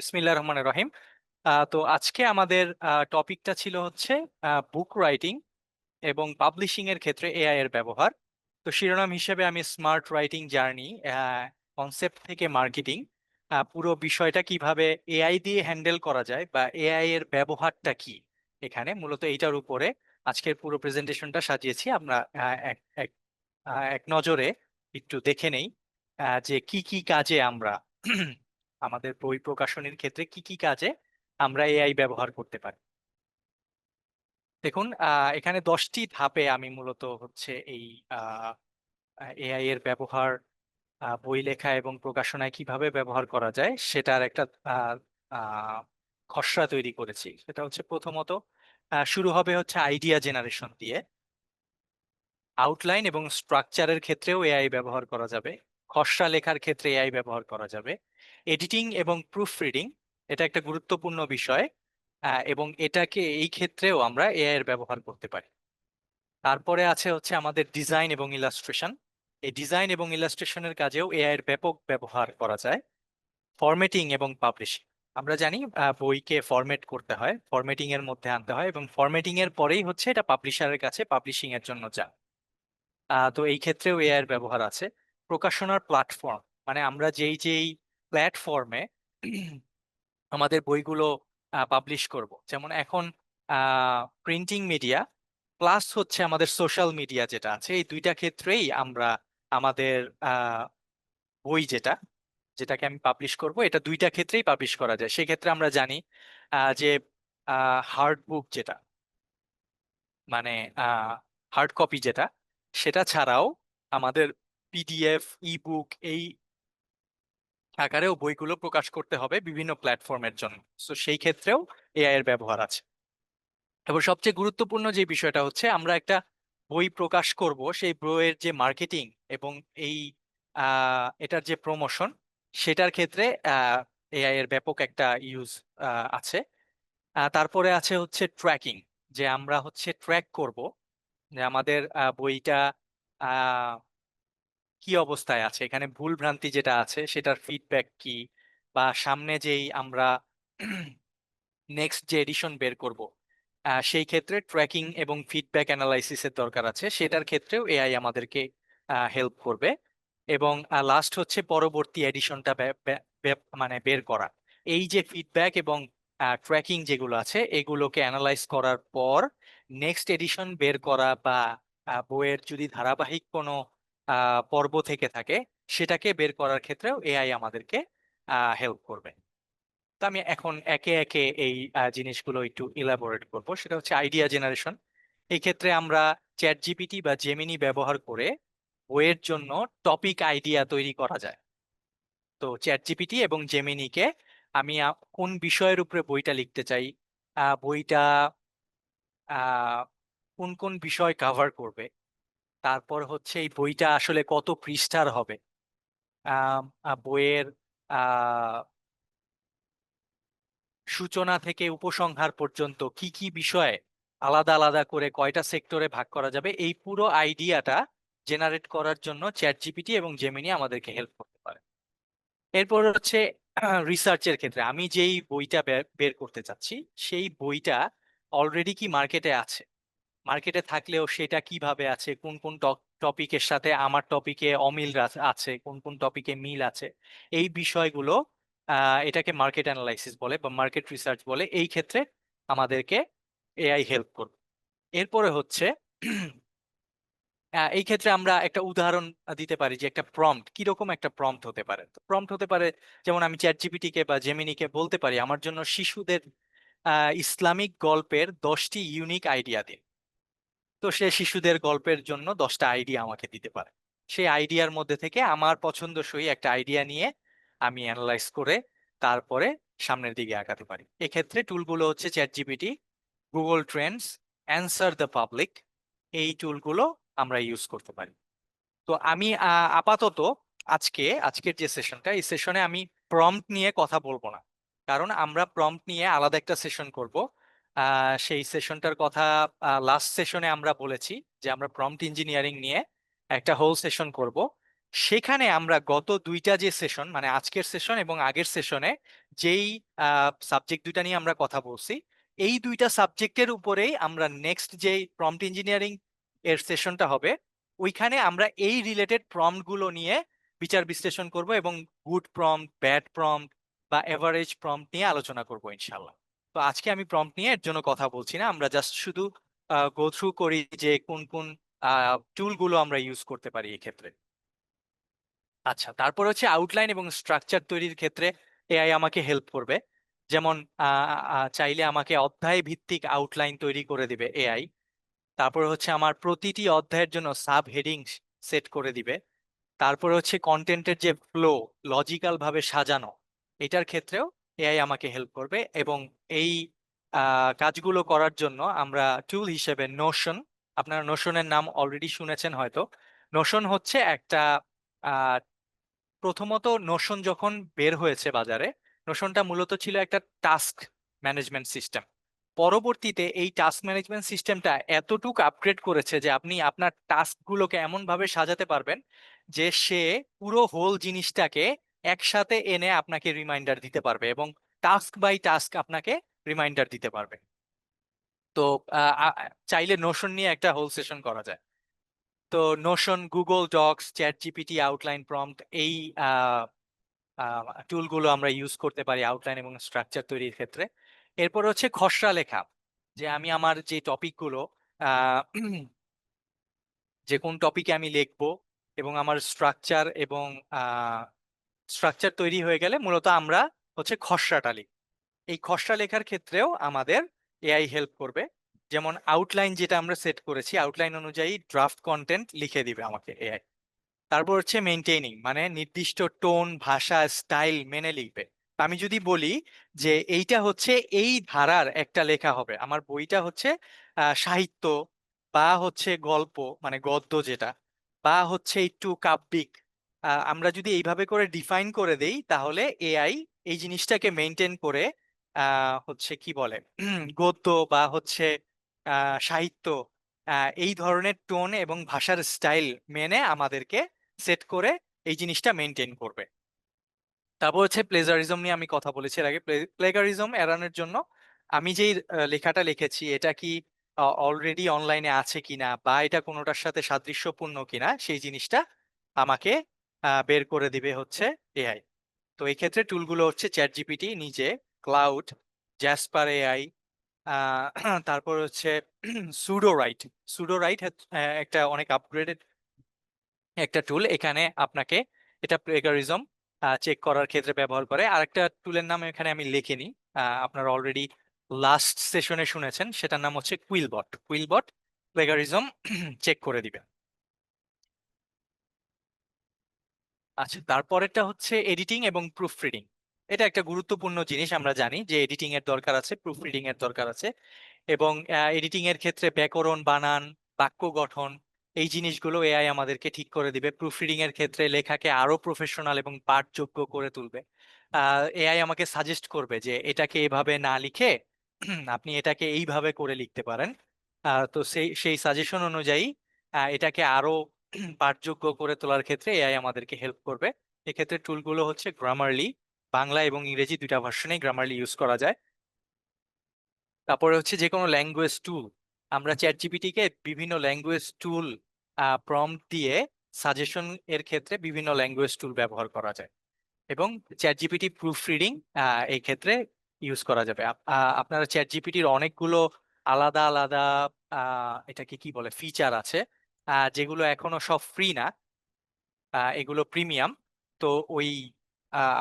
বিসমিল্লাহ রহমান রহিম। তো আজকে আমাদের টপিকটা ছিল হচ্ছে বুক রাইটিং এবং পাবলিশিং এর ক্ষেত্রে এআই এর ব্যবহার। তো শিরোনাম হিসেবে আমি স্মার্ট রাইটিং জার্নি কনসেপ্ট থেকে মার্কেটিং পুরো বিষয়টা কীভাবে এআই দিয়ে হ্যান্ডেল করা যায় বা এআই এর ব্যবহারটা কি এখানে মূলত এইটার উপরে আজকের পুরো প্রেজেন্টেশনটা সাজিয়েছি। আমরা এক নজরে একটু দেখে নেই যে কি কি কাজে আমরা আমাদের বই প্রকাশনের ক্ষেত্রে কি কি কাজে আমরা এআই ব্যবহার করতে পারি? দেখুন এখানে দশটি ধাপে আমি মূলত হচ্ছে এই এআই এর ব্যবহার বই লেখা এবং প্রকাশনায় কীভাবে ব্যবহার করা যায় সেটার একটা খসড়া তৈরি করেছি। সেটা হচ্ছে প্রথমত শুরু হবে হচ্ছে আইডিয়া জেনারেশন দিয়ে। আউটলাইন এবং স্ট্রাকচারের ক্ষেত্রেও এআই ব্যবহার করা যাবে। খসড়া লেখার ক্ষেত্রে এআই ব্যবহার করা যাবে। এডিটিং এবং প্রুফ রিডিং এটা একটা গুরুত্বপূর্ণ বিষয় এবং এটাকে এই ক্ষেত্রেও আমরা এআই এর ব্যবহার করতে পারি। তারপরে আছে হচ্ছে আমাদের ডিজাইন এবং ইলাস্ট্রেশন এই ডিজাইন এবং ইলাস্ট্রেশনের কাজেও এআই এর ব্যাপক ব্যবহার করা যায়। ফরম্যাটিং এবং পাবলিশিং আমরা জানি বইকে ফরম্যাট করতে হয় ফরম্যাটিং এর মধ্যে আনতে হয় এবং ফরম্যাটিং এর পরেই হচ্ছে এটা পাবলিশারের কাছে পাবলিশিং এর জন্য আহ, তো এই ক্ষেত্রেও এআই এর ব্যবহার আছে। প্রকাশনার প্ল্যাটফর্ম মানে আমরা যেই যেই প্ল্যাটফর্মে আমাদের বইগুলো পাবলিশ করব। যেমন এখন প্রিন্টিং মিডিয়া প্লাস হচ্ছে আমাদের সোশ্যাল মিডিয়া যেটা আছে, এই দুইটা ক্ষেত্রেই আমরা আমাদের বই যেটা, যেটাকে আমি পাবলিশ করব, এটা দুইটা ক্ষেত্রেই পাবলিশ করা যায়। সেক্ষেত্রে আমরা জানি যে হার্ড বুক যেটা মানে হার্ড কপি যেটা, সেটা ছাড়াও আমাদের পিডিএফ ইবুক এই আকারেও বইগুলো প্রকাশ করতে হবে বিভিন্ন প্ল্যাটফর্মের জন্য। তো সেই ক্ষেত্রেও এআই এর ব্যবহার আছে। এবং সবচেয়ে গুরুত্বপূর্ণ যে বিষয়টা হচ্ছে, আমরা একটা বই প্রকাশ করব, সেই বইয়ের যে মার্কেটিং এবং এই এটার যে প্রমোশন সেটার ক্ষেত্রে এআই এর ব্যাপক একটা ইউজ আছে। তারপরে আছে হচ্ছে ট্র্যাকিং যে আমরা হচ্ছে ট্র্যাক করব যে আমাদের বইটা কি অবস্থায় আছে? এখানে ভুল ভ্রান্তি যেটা আছে, সেটার ফিডব্যাক কি? বা সামনে যেই আমরা নেক্সট যে এডিশন বের করব সেই ক্ষেত্রে ট্র্যাকিং এবং ফিডব্যাক অ্যানালাইসিসের দরকার আছে। সেটার ক্ষেত্রেও এআই আমাদেরকে হেল্প করবে। এবং লাস্ট হচ্ছে পরবর্তী এডিশনটা মানে বের করা। এই যে ফিডব্যাক এবং ট্র্যাকিং যেগুলো আছে, এগুলোকে অ্যানালাইজ করার পর নেক্সট এডিশন বের করা বা বইয়ের যদি ধারাবাহিক কোনো পর্ব থেকে থাকে, সেটাকে বের করার ক্ষেত্রেও এআই আমাদেরকে হেল্প করবে। তো আমি এখন একে একে এই জিনিসগুলো একটু ইলাবোরেট করব। সেটা হচ্ছে আইডিয়া জেনারেশন এই ক্ষেত্রে আমরা চ্যাট জিপিটি বা জেমিনি ব্যবহার করে বইয়ের জন্য টপিক আইডিয়া তৈরি করা যায়। তো চ্যাট জিপিটি এবং জেমিনিকে আমি কোন বিষয়ের উপরে বইটা লিখতে চাই বইটা কোন কোন বিষয় কভার করবে তারপর হচ্ছে এই বইটা আসলে কত পৃষ্ঠার হবে? বইয়ের সূচনা থেকে উপসংহার পর্যন্ত কি কি বিষয়ে আলাদা আলাদা করে কয়টা সেক্টরে ভাগ করা যাবে? এই পুরো আইডিয়াটা জেনারেট করার জন্য চ্যাট জিপিটি এবং জেমিনি আমাদেরকে হেল্প করতে পারে। এরপর হচ্ছে রিসার্চের ক্ষেত্রে আমি যেই বইটা বের করতে চাচ্ছি, সেই বইটা অলরেডি কি মার্কেটে আছে? মার্কেটে থাকলেও সেটা কীভাবে আছে? কোন কোন টপিকের সাথে আমার টপিকে অমিল আছে কোন কোন টপিকে মিল আছে? এই বিষয়গুলো এটাকে মার্কেট অ্যানালাইসিস বলে বা মার্কেট রিসার্চ বলে এই ক্ষেত্রে আমাদেরকে এআই হেল্প করবে। এরপরে হচ্ছে এই ক্ষেত্রে আমরা একটা উদাহরণ দিতে পারি যে একটা প্রম্পট কীরকম একটা প্রম্পট হতে পারে? তো প্রম্পট হতে পারে, যেমন আমি চ্যাট জিপিটিকে বা জেমিনিকে বলতে পারি, আমার জন্য শিশুদের ইসলামিক গল্পের দশটি ইউনিক আইডিয়া দিন তো সে শিশুদের গল্পের জন্য দশটা আইডিয়া আমাকে দিতে পারে। সেই আইডিয়ার মধ্যে থেকে আমার পছন্দসই একটা আইডিয়া নিয়ে আমি অ্যানালাইজ করে তারপরে সামনের দিকে আগাতে পারি। এক্ষেত্রে টুলগুলো হচ্ছে ChatGPT Google Trends, answer the public এই টুলগুলো আমরা ইউজ করতে পারি। তো আমি আপাতত আজকে, আজকের যে সেশনটা, এই সেশনে আমি প্রম্পট নিয়ে কথা বলব না। কারণ আমরা প্রম্পট নিয়ে আলাদা একটা সেশন করব। সেই সেশনটার কথা লাস্ট সেশনে আমরা বলেছি যে আমরা প্রম্পট ইঞ্জিনিয়ারিং নিয়ে একটা হোল সেশন করব। সেখানে আমরা গত দুইটা যে সেশন মানে আজকের সেশন এবং আগের সেশনে যেই সাবজেক্ট দুইটা নিয়ে আমরা কথা বলছি, এই দুইটা সাবজেক্টের উপরেই আমরা নেক্সট যে প্রম্পট ইঞ্জিনিয়ারিং এর সেশনটা হবে, ওইখানে আমরা এই রিলেটেড প্রম্পটগুলো নিয়ে বিচার বিশ্লেষণ করব এবং গুড প্রম্পট ব্যাড প্রম্পট বা এভারেজ প্রম্পট নিয়ে আলোচনা করব ইনশাল্লাহ তো আজকে আমি প্রম্পট নিয়ে এর জন্য কথা বলছি না। আমরা জাস্ট শুধু গো থ্রু করি যে কোন কোন টুলগুলো আমরা ইউজ করতে পারি এই ক্ষেত্রে। আচ্ছা তারপর হচ্ছে আউটলাইন এবং স্ট্রাকচার তৈরির ক্ষেত্রে এআই আমাকে হেল্প করবে। যেমন চাইলে আমাকে অধ্যায় ভিত্তিক আউটলাইন তৈরি করে দিবে এআই তারপর হচ্ছে আমার প্রতিটি অধ্যায়ের জন্য সাব হেডিং সেট করে দিবে। তারপর হচ্ছে কন্টেন্টের যে ফ্লো লজিক্যাল ভাবে সাজানো, এটার ক্ষেত্রেও এআই আমাকে হেল্প করবে এবং এই কাজগুলো করার জন্য আমরা টুল হিসেবে নোশন আপনারা নোশনের নাম অলরেডি শুনেছেন হয়তো। নোশন হচ্ছে একটা প্রথমত নোশন যখন বের হয়েছে বাজারে নোশনটা মূলত ছিল একটা টাস্ক ম্যানেজমেন্ট সিস্টেম পরবর্তীতে এই টাস্ক ম্যানেজমেন্ট সিস্টেমটা এতটুকু আপগ্রেড করেছে যে আপনি আপনার টাস্কগুলোকে এমনভাবে সাজাতে পারবেন যে সে পুরো হোল জিনিসটাকে একসাথে এনে আপনাকে রিমাইন্ডার দিতে পারবে এবং টাস্ক বাই টাস্ক আপনাকে রিমাইন্ডার দিতে পারবে। তো চাইলে নোশন নিয়ে একটা হোল সেশন করা যায়। তো Notion Google Docs ChatGPT outline prompt এই টুলগুলো আমরা ইউজ করতে পারি আউটলাইন এবং স্ট্রাকচার তৈরির ক্ষেত্রে। এরপর হচ্ছে খসড়া লেখা, যে আমি আমার যে টপিকগুলো যে কোন টপিকে আমি লিখব এবং আমার স্ট্রাকচার এবং স্ট্রাকচার তৈরি হয়ে গেলে মূলত আমরা হচ্ছে খসড়াটা লিখি এই খসড়া লেখার ক্ষেত্রেও আমাদের এআই হেল্প করবে। যেমন আউটলাইন যেটা আমরা সেট করেছি আউটলাইন অনুযায়ী ড্রাফট কন্টেন্ট লিখে দিবে আমাকে এআই তারপর হচ্ছে মেনটেনিং মানে নির্দিষ্ট টোন ভাষা স্টাইল মেনে লিখবে। আমি যদি বলি যে এইটা হচ্ছে এই ধারার একটা লেখা হবে। আমার বইটা হচ্ছে সাহিত্য বা হচ্ছে গল্প মানে গদ্য যেটা, বা হচ্ছে একটু কাব্যিক আমরা যদি এইভাবে করে ডিফাইন করে দেই, তাহলে এআই এই জিনিসটাকে মেনটেন করে হচ্ছে কি বলে, গদ্য বা হচ্ছে সাহিত্য এই ধরনের টোন এবং ভাষার স্টাইল মেনে আমাদেরকে সেট করে এই জিনিসটা মেনটেন করবে। তারপর হচ্ছে প্লেজারিজম নিয়ে আমি কথা বলেছি এর আগে। প্লেগারিজম এড়ানোর জন্য আমি যেই লেখাটা লিখেছি, এটা কি অলরেডি অনলাইনে আছে কিনা বা এটা কোনোটার সাথে সাদৃশ্যপূর্ণ কিনা, সেই জিনিসটা আমাকে বের করে দিবে হচ্ছে এআই তো এই ক্ষেত্রে টুলগুলো হচ্ছে চ্যাট জিপিটি নিজে ক্লাউড জ্যাসপার এআই তারপর হচ্ছে সুডো রাইট সুডো রাইট একটা অনেক আপগ্রেডেড একটা টুল এখানে আপনাকে এটা প্লেগারিজম চেক করার ক্ষেত্রে ব্যবহার করে। আর একটা টুলের নাম এখানে আমি লিখিনি। আপনারা অলরেডি লাস্ট সেশনে শুনেছেন। সেটার নাম হচ্ছে কুইলবট কুইলবট প্লেগারিজম চেক করে দিবে আচ্ছা তারপরেরটা হচ্ছে এডিটিং এবং প্রুফ রিডিং এটা একটা গুরুত্বপূর্ণ জিনিস আমরা জানি যে এডিটিং এর দরকার আছে প্রুফ রিডিং এর দরকার আছে এবং এডিটিং এর ক্ষেত্রে ব্যাকরণ বানান, বাক্য গঠন, এই জিনিসগুলো এআই আমাদেরকে ঠিক করে দিবে। প্রুফ রিডিং এর ক্ষেত্রে লেখাকে আরও প্রফেশনাল এবং পাঠযোগ্য করে তুলবে। এআই আমাকে সাজেস্ট করবে যে এটাকে এভাবে না লিখে আপনি এটাকে এইভাবে করে লিখতে পারেন। তো সেই সেই সাজেশন অনুযায়ী এটাকে আরও পাঠযোগ্য করে তোলার ক্ষেত্রে এআই আমাদেরকে হেল্প করবে। এক্ষেত্রে টুলগুলো হচ্ছে গ্রামারলি বাংলা এবং ইংরেজি দুইটা ভার্সনেই গ্রামারলি ইউজ করা যায়। তারপরে হচ্ছে যে কোনো ল্যাঙ্গুয়েজ টুল আমরা চ্যাট জিপিটিকে বিভিন্ন ল্যাঙ্গুয়েজ টুল প্রম্পট দিয়ে সাজেশন এর ক্ষেত্রে বিভিন্ন ল্যাঙ্গুয়েজ টুল ব্যবহার করা যায় এবং চ্যাট জিপিটি প্রুফ রিডিং এই ক্ষেত্রে ইউজ করা যাবে। আপ- আপনারা চ্যাট জিপিটির অনেকগুলো আলাদা আলাদা এটাকে কি বলে? ফিচার আছে। যেগুলো এখনও সব ফ্রি না এগুলো প্রিমিয়াম তো ওই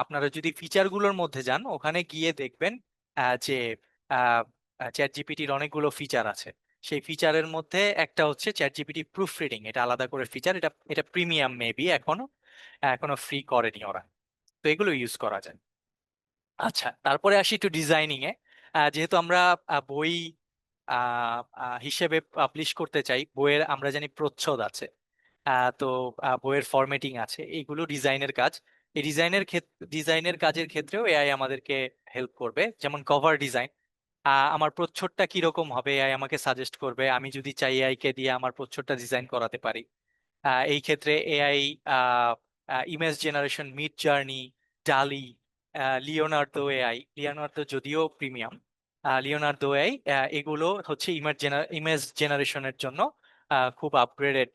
আপনারা যদি ফিচারগুলোর মধ্যে যান, ওখানে গিয়ে দেখবেন যে চ্যাট জিপিটির অনেকগুলো ফিচার আছে। সেই ফিচারের মধ্যে একটা হচ্ছে চ্যাট জিপিটি প্রুফ রিডিং এটা আলাদা করে ফিচার এটা এটা প্রিমিয়াম মেবি এখনও এখনও ফ্রি করেনি ওরা। তো এগুলো ইউজ করা যায়। আচ্ছা তারপরে আসি একটু ডিজাইনিং এ যেহেতু আমরা বই হিসেবে পাবলিশ করতে চাই। বইয়ের আমরা জানি প্রচ্ছদ আছে। তো বইয়ের ফরম্যাটিং আছে। এইগুলো ডিজাইনের কাজ। এই ডিজাইনের ক্ষেত্রে ডিজাইনের কাজের ক্ষেত্রেও এআই আমাদেরকে হেল্প করবে। যেমন কভার ডিজাইন আমার প্রচ্ছদটা কীরকম হবে? এআই আমাকে সাজেস্ট করবে। আমি যদি চাই এআই কে দিয়ে আমার প্রচ্ছদটা ডিজাইন করাতে পারি। এই ক্ষেত্রে AI image generation Midjourney Dalle Leonardo AI Leonardo যদিও প্রিমিয়াম লিওনার্দো এআই এগুলো হচ্ছে ইমেজ ইমেজ জেনারেশনের জন্য খুব আপগ্রেডেড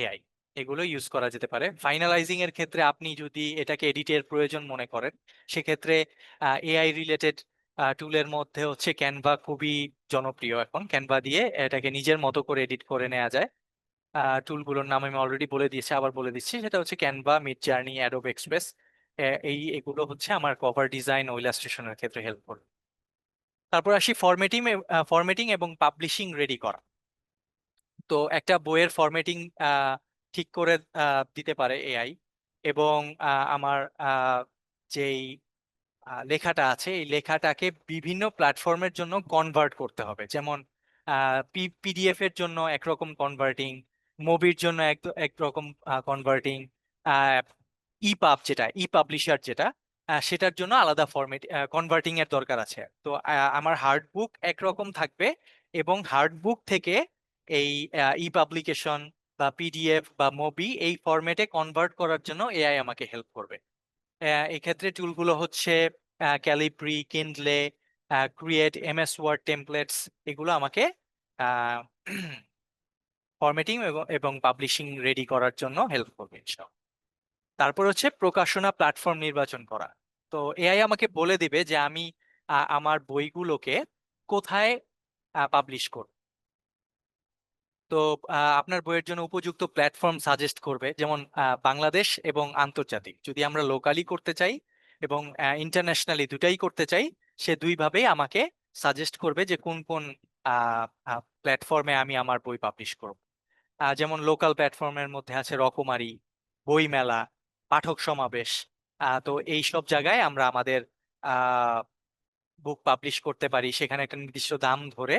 এআই এগুলো ইউজ করা যেতে পারে। ফাইনালাইজিং এর ক্ষেত্রে আপনি যদি এটাকে এডিটের প্রয়োজন মনে করেন, সেক্ষেত্রে এআই রিলেটেড টুলের মধ্যে হচ্ছে ক্যানভা খুবই জনপ্রিয় এখন। ক্যানভা দিয়ে এটাকে নিজের মতো করে এডিট করে নেওয়া যায়। টুলগুলোর নাম আমি অলরেডি বলে দিয়েছি, আবার বলে দিচ্ছি। সেটা হচ্ছে Canva Midjourney Adobe Express এই এগুলো হচ্ছে আমার কভার ডিজাইন ও ইলাস্ট্রেশনের ক্ষেত্রে হেল্প করবে তারপর আসি ফরম্যাটিং ফরম্যাটিং এবং পাবলিশিং রেডি করা। তো একটা বইয়ের ফরম্যাটিং ঠিক করে দিতে পারে এআই এবং আমার যেই লেখাটা আছে, এই লেখাটাকে বিভিন্ন প্ল্যাটফর্মের জন্য কনভার্ট করতে হবে। যেমন পিডিএফ এর জন্য একরকম কনভার্টিং মুভির জন্য এক, একরকম কনভার্টিং ইপাব যেটা ই পাবলিশার যেটা সেটার জন্য আলাদা ফরম্যাট কনভার্টিং এর দরকার আছে। তো আমার হার্ড বুক একরকম থাকবে এবং হার্ড বুক থেকে এই ই পাবলিকেশন বা পিডিএফ বা মুভি এই ফরম্যাটে কনভার্ট করার জন্য এআই আমাকে হেল্প করবে। এক্ষেত্রে টুলগুলো হচ্ছে Calibre Kindle Create MS Word templates এগুলো আমাকে ফরম্যাটিং এবং পাবলিশিং রেডি করার জন্য হেল্প করবে তারপর হচ্ছে প্রকাশনা প্ল্যাটফর্ম নির্বাচন করা। তো এআই আমাকে বলে দিবে যে আমি আমার বইগুলোকে কোথায় পাবলিশ করব। তো আপনার বইয়ের জন্য উপযুক্ত প্ল্যাটফর্ম সাজেস্ট করবে, যেমন বাংলাদেশ এবং আন্তর্জাতিক। যদি আমরা লোকালি করতে চাই এবং ইন্টারন্যাশনালি দুটাই করতে চাই, সে দুইভাবেই আমাকে সাজেস্ট করবে যে কোন কোন প্ল্যাটফর্মে আমি আমার বই পাবলিশ করব। যেমন লোকাল প্ল্যাটফর্মের মধ্যে আছে রকমারি, বইমেলা পাঠক সমাবেশ। তো এই সব জায়গায় আমরা আমাদের বুক পাবলিশ করতে পারি। সেখানে একটা নির্দিষ্ট দাম ধরে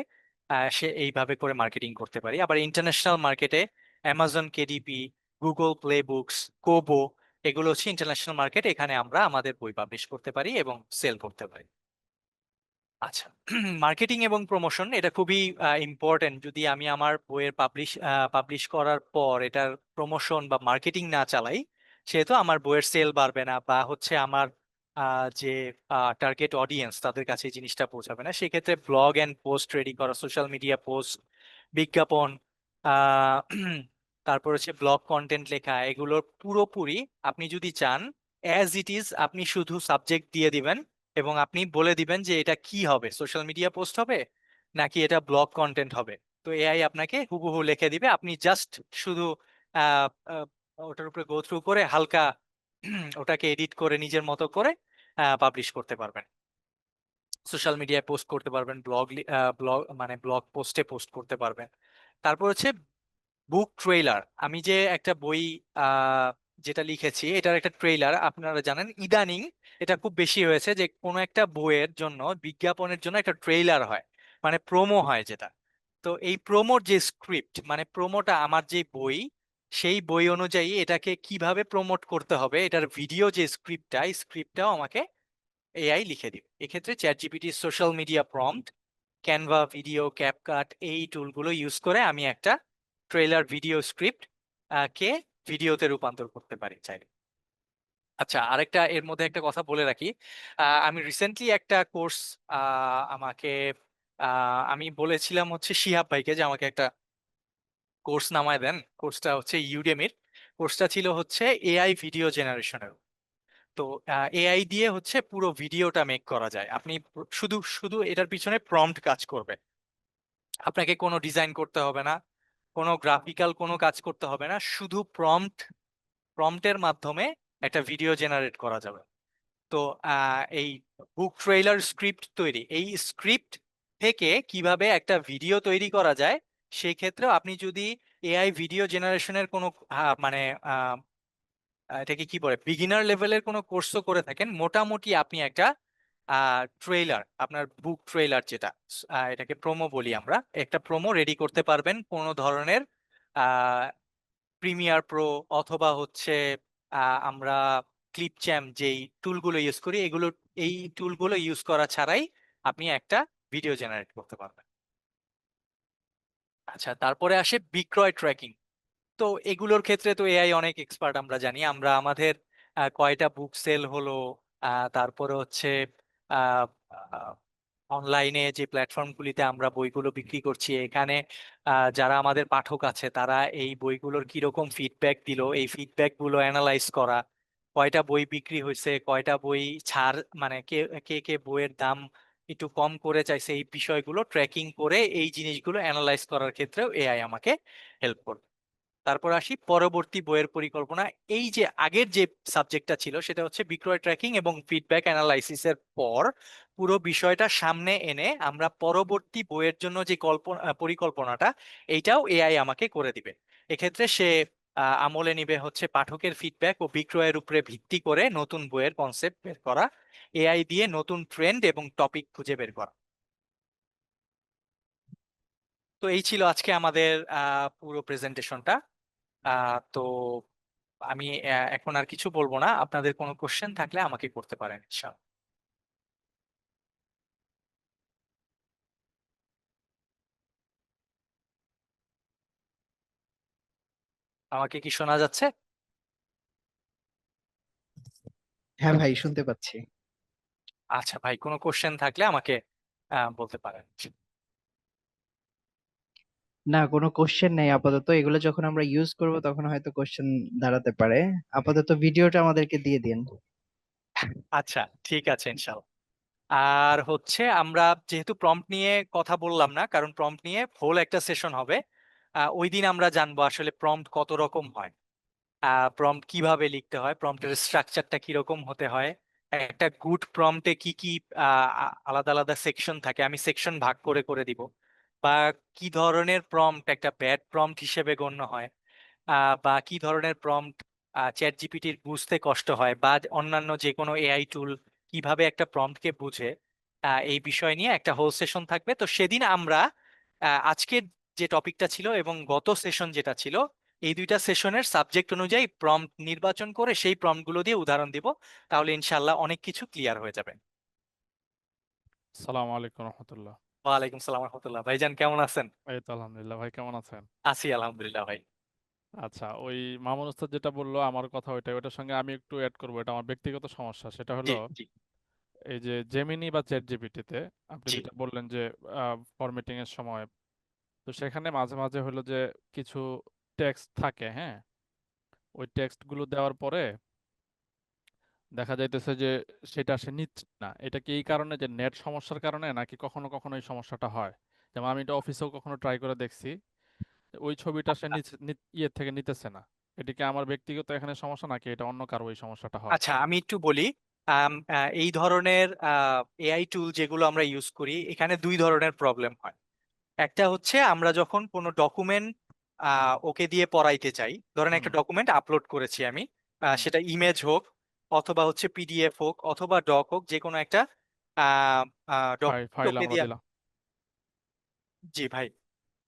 সে এইভাবে করে মার্কেটিং করতে পারি। আবার ইন্টারন্যাশনাল মার্কেটে Amazon KDP Google Play Books Kobo এগুলো হচ্ছে ইন্টারন্যাশনাল মার্কেট এখানে আমরা আমাদের বই পাবলিশ করতে পারি এবং সেল করতে পারি। আচ্ছা মার্কেটিং এবং প্রমোশন এটা খুবই ইম্পর্টেন্ট যদি আমি আমার বইয়ের পাবলিশ পাবলিশ করার পর এটার প্রমোশন বা মার্কেটিং না চালাই সেহেতু আমার বইয়ের সেল বাড়বে না বা হচ্ছে আমার যে টার্গেট অডিয়েন্স তাদের কাছে এই জিনিসটা পৌঁছাবে না, সেক্ষেত্রে ব্লগ অ্যান্ড পোস্ট রেডি করা সোশ্যাল মিডিয়া পোস্ট বিজ্ঞাপন তারপর হচ্ছে ব্লগ কন্টেন্ট লেখা এগুলোর পুরোপুরি আপনি যদি চান অ্যাজ ইট ইজ আপনি শুধু সাবজেক্ট দিয়ে দিবেন এবং আপনি বলে দিবেন যে এটা কি হবে সোশ্যাল মিডিয়া পোস্ট হবে নাকি এটা ব্লগ কন্টেন্ট হবে। তো এআই আপনাকে হুবহু লিখে দিবে, আপনি জাস্ট শুধু ওটার উপরে গো থ্রু করে হালকা ওটাকে এডিট করে নিজের মতো করে পাবলিশ করতে পারবেন। সোশ্যাল মিডিয়ায় পোস্ট করতে পারবেন ব্লগ ব্লগ মানে ব্লগ পোস্টে পোস্ট করতে পারবেন। তারপর হচ্ছে বুক ট্রেলার আমি যে একটা বই যেটা লিখেছি, এটার একটা ট্রেলার আপনারা জানেন, ইদানিং এটা খুব বেশি হয়েছে যে কোনো একটা বইয়ের জন্য, বিজ্ঞাপনের জন্য একটা ট্রেলার হয় মানে প্রোমো হয় যেটা। তো এই প্রোমোর যে স্ক্রিপ্ট মানে প্রোমোটা আমার যে বই সেই বই অনুযায়ী এটাকে কীভাবে প্রমোট করতে হবে, এটার ভিডিও যে স্ক্রিপ্টটা স্ক্রিপ্টটাও আমাকে এআই লিখে দিবে। এক্ষেত্রে ChatGPT social media prompt Canva video CapCut এই টুলগুলো ইউজ করে আমি একটা ট্রেলার ভিডিও স্ক্রিপ্ট কে ভিডিওতে রূপান্তর করতে পারি চাইলে। আচ্ছা আরেকটা এর মধ্যে একটা কথা বলে রাখি। আমি রিসেন্টলি একটা কোর্স আমাকে আমি বলেছিলাম হচ্ছে শিহাব ভাইকে যে আমাকে একটা কোর্স নামায় দেন। কোর্সটা হচ্ছে ইউডেমির। কোর্সটা ছিল হচ্ছে এআই ভিডিও জেনারেশনের তো এআই দিয়ে হচ্ছে পুরো ভিডিওটা মেক করা যায়। আপনি শুধু শুধু এটার পিছনে প্রম্পট কাজ করবে। আপনাকে কোনো ডিজাইন করতে হবে না, কোনো গ্রাফিক্যাল কোনো কাজ করতে হবে না, শুধু প্রম্পট, প্রম্পটের মাধ্যমে একটা ভিডিও জেনারেট করা যাবে। তো এই বুক ট্রেলার স্ক্রিপ্ট তৈরি, এই স্ক্রিপ্ট থেকে কীভাবে একটা ভিডিও তৈরি করা যায় সেই ক্ষেত্রেও আপনি যদি এআই ভিডিও জেনারেশনের কোনো মানে এটাকে কি বলে বিগিনার লেভেলের কোনো কোর্সও করে থাকেন, মোটামুটি আপনি একটা ট্রেলার আপনার বুক ট্রেলার যেটা এটাকে প্রোমো বলি আমরা, একটা প্রোমো রেডি করতে পারবেন কোনো ধরনের প্রিমিয়ার প্রো অথবা হচ্ছে আমরা ক্লিপচ্যাম যেই টুলগুলো ইউজ করি, এগুলো, এই টুলগুলো ইউজ করা ছাড়াই আপনি একটা ভিডিও জেনারেট করতে পারবেন। আচ্ছা তারপরে আসে বিক্রয় ট্র্যাকিং তো এগুলোর ক্ষেত্রে তো এআই অনেক এক্সপার্ট আমরা জানি। আমরা আমাদের কয়টা বুক সেল হলো তারপরে হচ্ছে অনলাইনে যে প্ল্যাটফর্মগুলিতে আমরা বইগুলো বিক্রি করছি, এখানে যারা আমাদের পাঠক আছে, তারা এই বইগুলোর কীরকম ফিডব্যাক দিল, এই ফিডব্যাকগুলো অ্যানালাইজ করা, কয়টা বই বিক্রি হয়েছে কয়টা বই ছাড় মানে কে কে কে বইয়ের দাম একটু কম করে চাইছে এই বিষয়গুলো ট্র্যাকিং করে এই জিনিসগুলো অ্যানালাইজ করার ক্ষেত্রেও এআই আমাকে হেল্প করবে। তারপর আসি পরবর্তী বইয়ের পরিকল্পনা। এই যে আগের যে সাবজেক্টটা ছিল সেটা হচ্ছে বিক্রয় ট্র্যাকিং এবং ফিডব্যাক অ্যানালাইসিসের পর পুরো বিষয়টা সামনে এনে আমরা পরবর্তী বইয়ের জন্য যে কল্পনা, পরিকল্পনাটা, এইটাও এআই আমাকে করে দিবে। এক্ষেত্রে সে আমলে নিবে হচ্ছে পাঠকের ফিডব্যাক ও বিক্রয়ের উপরে ভিত্তি করে নতুন বইয়ের কনসেপ্ট বের করা এআই দিয়ে নতুন ট্রেন্ড এবং টপিক খুঁজে বের করা। তো এই ছিল আজকে আমাদের পুরো প্রেজেন্টেশনটা তো আমি এখন আর কিছু বলব না। আপনাদের কোনো কোশ্চেন থাকলে আমাকে করতে পারেন, ইনশাআল্লাহ। আমাকে কি শোনা যাচ্ছে? হ্যাঁ ভাই শুনতে পাচ্ছি। আচ্ছা ভাই কোনো কোশ্চেন থাকলে আমাকে বলতে পারেন। না কোনো কোশ্চেন নেই আপাতত। এগুলো যখন আমরা ইউজ করব তখন হয়তো কোশ্চেন দাঁড়াতে পারে। আপাতত ভিডিওটা আমাদেরকে দিয়ে দিন। আচ্ছা ঠিক আছে ইনশাআল্লাহ আর হচ্ছে আমরা যেহেতু প্রম্পট নিয়ে কথা বললাম না কারণ প্রম্পট নিয়ে হোল একটা সেশন হবে। ওই দিন আমরা জানব আসলে প্রম্পট কত রকম হয়। প্রম্পট কীভাবে লিখতে হয় প্রম্পটের স্ট্রাকচারটা কীরকম হতে হয়, একটা গুড প্রম্পটে কি কি আলাদা আলাদা সেকশন থাকে, আমি সেকশন ভাগ করে করে দিব। বা কি ধরনের প্রম্পট একটা ব্যাড প্রম্পট হিসেবে গণ্য হয় বা কি ধরনের প্রম্পট চ্যাট জিপিটির বুঝতে কষ্ট হয়, বা অন্যান্য যে কোনো এআই টুল কীভাবে একটা প্রম্পটকে বুঝে এই বিষয় নিয়ে একটা হোল সেশন থাকবে। তো সেদিন আমরা আজকের যে টপিকটা ছিল এবং গত সেশন যেটা ছিল এই দুইটা সেশনের সাবজেক্ট অনুযায়ী প্রম্পট নির্বাচন করে সেই প্রম্পটগুলো দিয়ে উদাহরণ দিব তাহলে ইনশাল্লাহ অনেক কিছু ক্লিয়ার হয়ে যাবে। আলাইকুম রহমতুল্লাহ। ওয়ালাইকুম সালাম রহমতুল্লাহ। ভাইজান কেমন আছেন? এই তো আলহামদুলিল্লাহ ভাই কেমন আছেন? আছি আলহামদুলিল্লাহ ভাই। আচ্ছা ওই মামুন ওস্তাদ যেটা বলল আমার কথা ওইটাই ওটার সঙ্গে আমি একটু অ্যাড করব এটা আমার ব্যক্তিগত সমস্যা। সেটা জি হলো জি। এই যে জেমিনি বা চ্যাট জিপিটিতে আপনি জি। যেটা বললেন যে ফরম্যাটিং এর সময় তো সেখানে মাঝে মাঝে হলো যে কিছু টেক্সট থাকে হ্যাঁ? ওই টেক্সটগুলো দেওয়ার পরে দেখা যাইতেছে যে সেটা সে নিচ্ছে না। এটা কি এই কারণে যে নেট সমস্যার কারণে নাকি কখনো কখনো এই সমস্যাটা হয়? যেমন আমি এটা অফিসেও কখনো ট্রাই করে দেখছি ওই ছবিটা সে নিচ- ইয়ে থেকে নিতেছে না। এটা কি আমার ব্যক্তিগত এখানে সমস্যা নাকি এটা অন্য কারও এই সমস্যাটা হয়? আচ্ছা আমি একটু বলি এই ধরনের এআই টুল যেগুলো আমরা ইউজ করি এখানে দুই ধরনের প্রবলেম হয়। একটা হচ্ছে আমরা যখন কোনো ডকুমেন্ট ওকে দিয়ে পড়াইতে চাই ধরেন একটা ডকুমেন্ট আপলোড করেছি আমি সেটা ইমেজ হোক অথবা হচ্ছে পিডিএফ হোক অথবা ডক হোক যে কোনো একটা জি ভাই।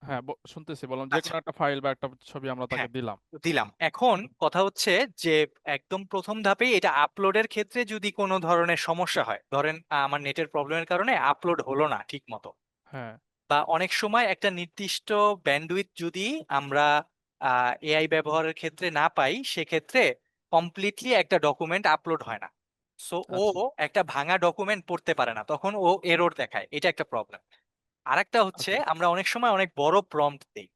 হ্যাঁ শুনতেছি বললাম যে আচ্ছা। কোনো একটা ফাইল বা একটা ছবি আমরা তাকে হ্যাঁ দিলাম। দিলাম। এখন কথা হচ্ছে যে একদম প্রথম ধাপেই এটা আপলোডের ক্ষেত্রে যদি কোনো ধরনের সমস্যা হয় ধরেন আমার নেটের প্রবলেমের কারণে আপলোড হলো না ঠিক মতো হ্যাঁ। বা অনেক সময় একটা নির্দিষ্ট ব্যান্ডউইথ যদি আমরা এআই ব্যবহারের ক্ষেত্রে না পাই সেক্ষেত্রে কমপ্লিটলি একটা ডকুমেন্ট আপলোড হয় না। সো ও আচ্ছা। একটা ভাঙা ডকুমেন্ট পড়তে পারে না তখন ও এরর দেখায় এটা একটা প্রবলেম আরেকটা হচ্ছে আচ্ছা। আমরা অনেক সময় অনেক বড় প্রম্পট দিই।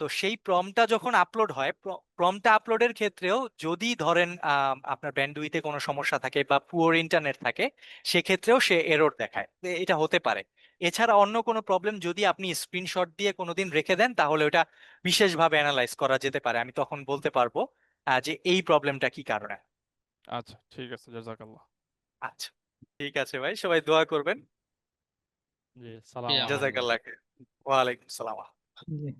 তো সেই প্রম্পটটা যখন আপলোড হয় প্রমটা আপলোডের ক্ষেত্রেও যদি ধরেন আহ, আপনার ব্যান্ডউইথে কোনো সমস্যা থাকে বা পুয়ার ইন্টারনেট থাকে সেক্ষেত্রেও সে এরর দেখায়। এটা হতে পারে। এছাড়া অন্য কোনো প্রবলেম যদি আপনি স্ক্রিনশট দিয়ে কোনোদিন রেখে দেন তাহলে ওটা বিশেষভাবে অ্যানালাইজ করা যেতে পারে। আমি তখন বলতে পারব আহ, যে এই প্রবলেমটা কি কারণে। আচ্ছা ঠিক আছে জাজাকাল্লাহ আচ্ছা ঠিক আছে ভাই সবাই দোয়া করবেন। জি সালাম আলাইকুম। জাজাকাল্লাহ ওয়ালাইকুম সালাম। জি।